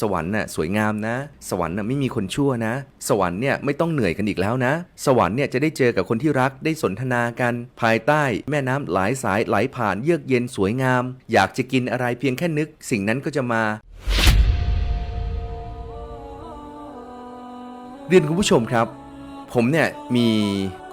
สวรรค์น่ะสวยงามนะ สวรรค์น่ะไม่มีคนชั่วนะ สวรรค์เนี่ยไม่ต้องเหนื่อยกันอีกแล้วนะ สวรรค์เนี่ยจะได้เจอกับคนที่รักได้สนทนากัน ภายใต้แม่น้ำหลายสายไหลผ่านเยือกเย็นสวยงาม อยากจะกินอะไรเพียงแค่นึก สิ่งนั้นก็จะมาเรียนคุณผู้ชมครับผมเนี่ยมี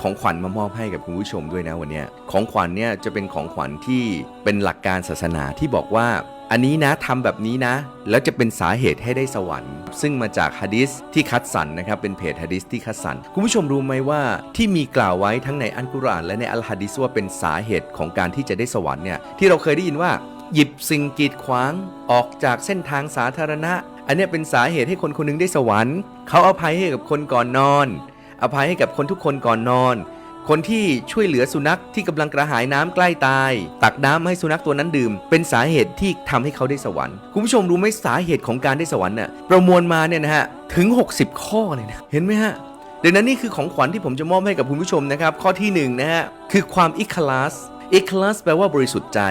ของขวัญมามอบให้กับคุณผู้ชมด้วยนะวันนี้ของขวัญเนี่ยจะเป็นของขวัญที่เป็นหลักการศาสนาที่บอกว่า อันนี้นะทำแบบนี้นะ แล้วจะเป็นสาเหตุให้ได้สวรรค์ ซึ่งมาจากฮะดิษที่คัดสรรนะครับ เป็นเพจฮะดิษที่คัดสรรคุณผู้ชมรู้ไหมว่าที่มีกล่าวไว้ทั้งในอัลกุรอานและในอัลฮะดิษว่าเป็นสาเหตุของการที่จะได้สวรรค์เนี่ยที่เราเคยได้ยินว่า หยิบสิ่งกีดขวางออกจากเส้นทางสาธารณะ อันนี้เป็นสาเหตุให้คนคนหนึงได้สวรรค์ เขาเอาภัยให้กับคนก่อนนอนอภัยให้กับคนทุกคนก่อนนอน คนที่ช่วยเหลือสุนัขที่กำลังกระหายน้ำใกล้ตาย ตักน้ำให้สุนัขตัวนั้นดื่ม เป็นสาเหตุที่ทำให้เขาได้สวรรค์คุณผู้ชมรู้ไหมสาเหตุของการได้สวรรค์น่ะประมวลมาเนี่ยนะฮะถึง 60 ข้อเลยนะเห็นไหมฮะดังนั้นนี่คือของขวัญที่ผมจะมอบให้กับคุณผู้ชมนะครับ ข้อที่หนึ่งนะฮะคือความอิคลาสอิคลาสแปลว่าบริสุทธิ์ใจ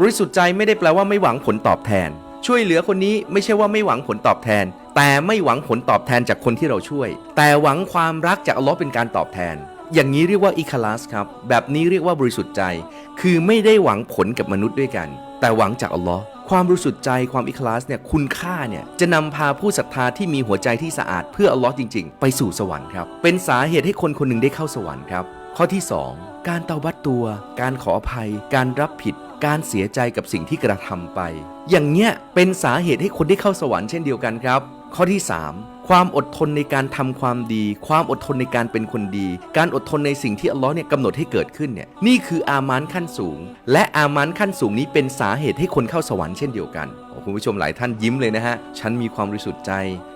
บริสุทธิ์ใจไม่ได้แปลว่าไม่หวังผลตอบแทน ช่วยเหลือคนนี้ไม่ใช่ว่าไม่หวังผลตอบแทน แต่ไม่หวังผลตอบแทนจากคนที่เราช่วย แต่หวังความรักจากอัลลอฮ์เป็นการตอบแทน อย่างนี้เรียกว่าอิคลาสครับ แบบนี้เรียกว่าบริสุทธิ์ใจ คือไม่ได้หวังผลกับมนุษย์ด้วยกัน แต่หวังจากอัลลอฮ์ความบริสุทธิ์ใจความอิคลาสเนี่ยคุณค่าเนี่ยจะนำพาผู้ศรัทธาที่มีหัวใจที่สะอาดเพื่ออัลลอฮ์จริง ๆ ไปสู่สวรรค์ครับ เป็นสาเหตุให้คนคนหนึ่งได้เข้าสวรรค์ครับ ข้อที่ 2 การเตาบัตตัว การขออภัย การรับผิด การเสียใจกับสิ่งที่กระทำไป อย่างเนี้ยเป็นสาเหตุให้คนได้เข้าสวรรค์เช่นเดียวกันครับ ข้อที่ 3 ความอดทนในการทำความดี ความอดทนในการเป็นคนดี การอดทนในสิ่งที่อัลลอฮ์เนี่ยกำหนดให้เกิดขึ้นเนี่ยนี่คืออามานขั้นสูง และอามานขั้นสูงนี้เป็นสาเหตุให้คนเข้าสวรรค์เช่นเดียวกันคุณผู้ชมหลายท่านยิ้มเลยนะฮะ ฉันมีความบริสุทธิ์ใจ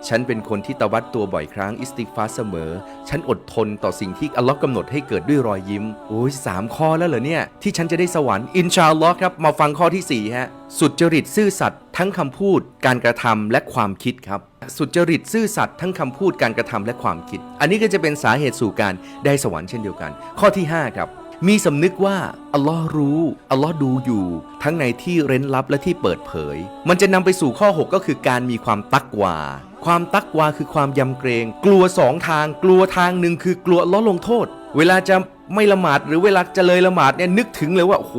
ฉันเป็นคนที่ตะวัดตัวบ่อยครั้งอิสติกฟาเสมอ ฉันอดทนต่อสิ่งที่อัลลอฮ์กำหนดให้เกิดด้วยรอยยิ้ม โอ้ยสามข้อแล้วเหรอเนี่ย ที่ฉันจะได้สวรรค์อินชาอัลลอฮ์ครับ มาฟังข้อที่สี่ฮะ สุดจริตซื่อสัตย์ ทั้งคำพูดการกระทำและความคิดครับ สุจริตซื่อสัตย์ทั้งคำพูดการกระทำและความคิด อันนี้ก็จะเป็นสาเหตุสู่การได้สวรรค์เช่นเดียวกัน ข้อที่ห้าครับ มีสำนึกว่าอัลลอฮ์รู้อัลลอฮ์ดูอยู่ ทั้งในที่เร้นลับและที่เปิดเผย มันจะนำไปสู่ข้อ 6 ก็คือการมีความตักวาความตักวาคือความยำเกรง กลัวสองทาง กลัวทางหนึ่งคือกลัวลลอลงโทษ เวลาจะ ไม่ละหมาดหรือเวลาจะเลยละหมาดเนี่ยนึกถึงเลยว่าโอ้โห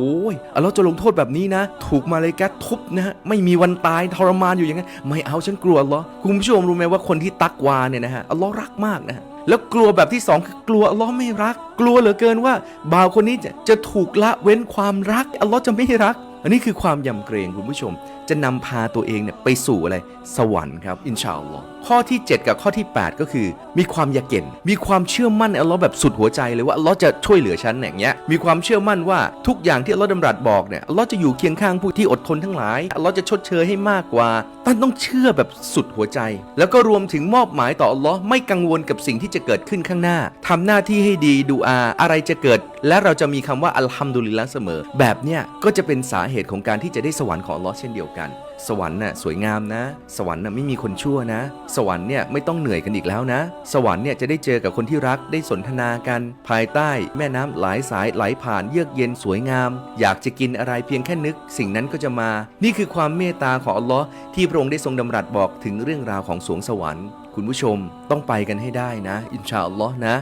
อัลอจะลงโทษแบบนี้นะ ถูกมาเลยแกทุบนะฮะไม่มีวันตายทรมานอยู่อย่างนั้นไม่เอาฉันกลัวเหรอคุณผู้ชมรู้ไหมว่าคนที่ตักวาเนี่ยนะฮะอัลลอฮ์รักมากนะฮะแล้วกลัวแบบที่สองคือกลัวอัลลอฮ์ไม่รัก กลัวเหลือเกินว่าบ่าวคนนี้จะจะถูกละเว้นความรักอัลลอฮ์จะไม่รัก อันนี้คือความยำเกรงคุณผู้ชม จะนำพาตัวเองเนี่ยไปสู่อะไรสวรรค์ครับอินชาอัลลอฮ์ข้อที่ 7 กับข้อที่ 8 ก็คือ มีความยาเก่นมีความเชื่อมั่นอัลลอฮ์แบบสุดหัวใจเลยว่าอัลลอฮ์จะช่วยเหลือฉันอย่างเงี้ยมีความเชื่อมั่นว่าทุกอย่างที่อัลลอฮ์ดำรัสบอกเนี่ยอัลลอฮ์จะอยู่เคียงข้างผู้ที่อดทนทั้งหลายอัลลอฮ์จะชดเชยให้มากกว่าท่านต้องเชื่อแบบสุดหัวใจ แล้วก็รวมถึงมอบหมายต่ออัลลอฮ์ไม่กังวลกับสิ่งที่จะเกิดขึ้นข้างหน้าทำหน้าที่ให้ดีดูอาอะไรจะเกิด และเราจะมีคำว่าอัลฮัมดุลิลละเสมอ แบบเนี้ยก็จะเป็นสาเหตุของการที่จะได้สวรรค์ของอัลลอฮ์เช่นเดียวกัน สวรรค์น่ะสวยงามนะ สวรรค์น่ะไม่มีคนชั่วนะ สวรรค์เนี่ยไม่ต้องเหนื่อยกันอีกแล้วนะ สวรรค์เนี่ยจะได้เจอกับคนที่รักได้สนทนากัน ภายใต้แม่น้ำหลายสายไหลผ่านเยือกเย็นสวยงาม อยากจะกินอะไรเพียงแค่นึก สิ่งนั้นก็จะมา นี่คือความเมตตาของอัลลอฮ์ที่พระองค์ได้ทรงดำรัสบอกถึงเรื่องราวของสวงสวรรค์ คุณผู้ชมต้องไปกันให้ได้นะ อินชาอัลลอฮ์นะ